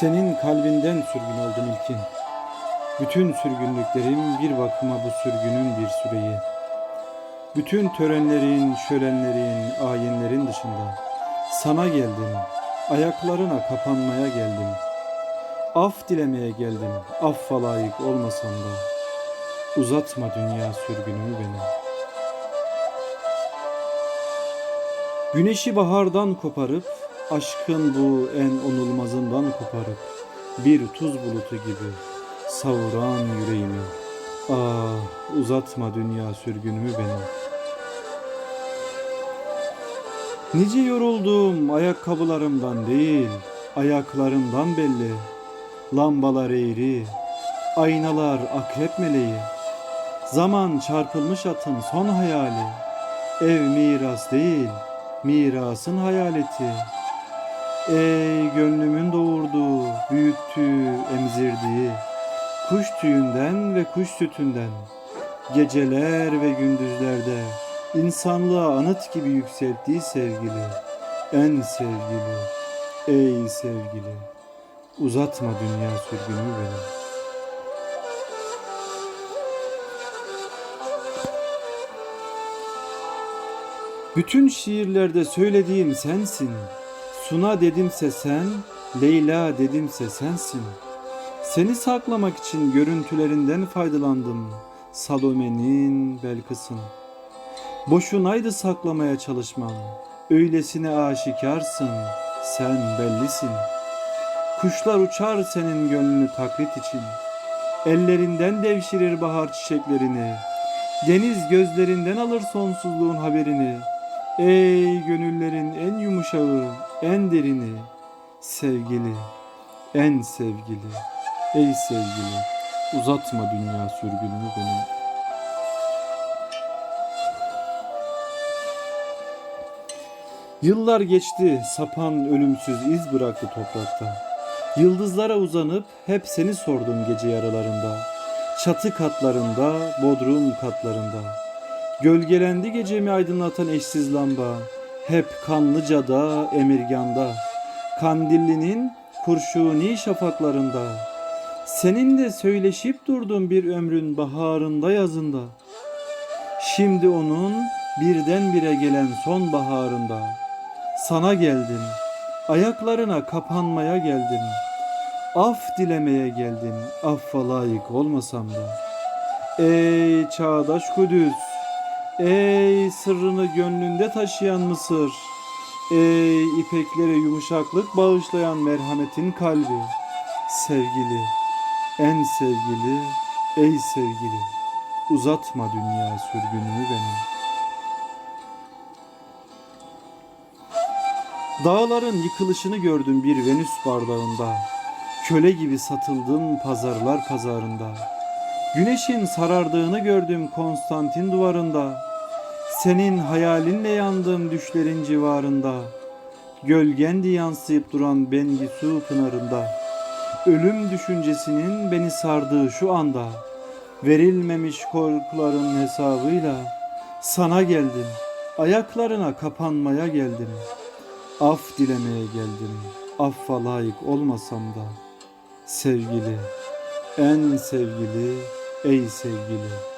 Senin kalbinden sürgün oldum ilkin. Bütün sürgünlüklerim bir bakıma bu sürgünün bir süreyi. Bütün törenlerin, şölenlerin, ayinlerin dışında sana geldim, ayaklarına kapanmaya geldim. Af dilemeye geldim, affa layık olmasam da. Uzatma dünya sürgünümü benim. Güneşi bahardan koparıp, aşkın bu en onulmazından koparıp, bir tuz bulutu gibi savuran yüreğimi. Ah uzatma dünya sürgünümü benim. Nice yoruldum ayakkabılarımdan değil, ayaklarımdan belli. Lambalar eğri, aynalar akrep meleği. Zaman çarpılmış atın son hayali. Ev miras değil, mirasın hayaleti. Ey gönlümün doğurduğu, büyüttüğü, emzirdiği, kuş tüyünden ve kuş sütünden, geceler ve gündüzlerde insanlığa anıt gibi yükselttiği sevgili, en sevgili, ey sevgili, uzatma dünya sürgünü benim. Bütün şiirlerde söylediğim sensin. Suna dedimse sen, Leyla dedimse sensin. Seni saklamak için görüntülerinden faydalandım. Salome'nin, Belkıs'ın. Boşunaydı saklamaya çalışmam. Öylesine aşikarsın, sen bellisin. Kuşlar uçar senin gönlünü taklit için. Ellerinden devşirir bahar çiçeklerini. Deniz gözlerinden alır sonsuzluğun haberini. Ey gönüllerin en yumuşağı, en derini, sevgili, en sevgili, ey sevgili, uzatma dünya sürgününü benim. Yıllar geçti, sapan ölümsüz iz bıraktı toprakta. Yıldızlara uzanıp hep seni sordum gece yarılarında. Çatı katlarında, bodrum katlarında. Gölgelendi gecemi aydınlatan eşsiz lamba. Hep Kanlıca'da, Emirgan'da. Kandilli'nin kurşuni şafaklarında. Seninle söyleşip durdum bir ömrün baharında yazında. Şimdi onun birdenbire gelen son baharında. Sana geldim, ayaklarına kapanmaya geldim. Af dilemeye geldim, affa layık olmasam da. Ey çağdaş Kudüs, ey sırrını gönlünde taşıyan Mısır, ey ipeklere yumuşaklık bağışlayan merhametin kalbi, sevgili, en sevgili, ey sevgili, uzatma dünya sürgünümü benim. Dağların yıkılışını gördüm bir Venüs bardağında. Köle gibi satıldım pazarlar pazarında. Güneşin sarardığını gördüm Konstantin duvarında. Senin hayalinle yandım düşlerin civarında. Gölgendi yansıyıp duran Bengisu pınarında. Ölüm düşüncesinin beni sardığı şu anda. Verilmemiş korkuların hesabıyla sana geldim. Ayaklarına kapanmaya geldim. Af dilemeye geldim. Affa layık olmasam da. Sevgili, en sevgili, ey sevgili.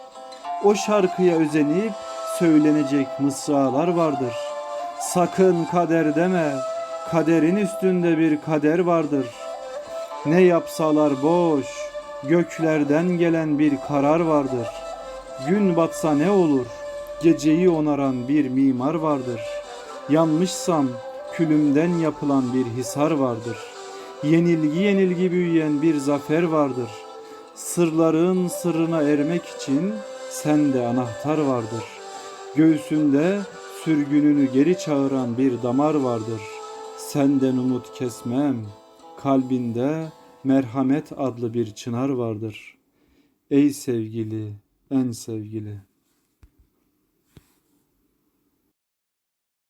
O şarkıya özenip söylenecek mısralar vardır. Sakın kader deme, kaderin üstünde bir kader vardır. Ne yapsalar boş, göklerden gelen bir karar vardır. Gün batsa ne olur, geceyi onaran bir mimar vardır. Yanmışsam külümden yapılan bir hisar vardır. Yenilgi yenilgi büyüyen bir zafer vardır. Sırların sırrına ermek için sende anahtar vardır. Göğsünde sürgününü geri çağıran bir damar vardır. Senden umut kesmem, kalbinde merhamet adlı bir çınar vardır. Ey sevgili, en sevgili.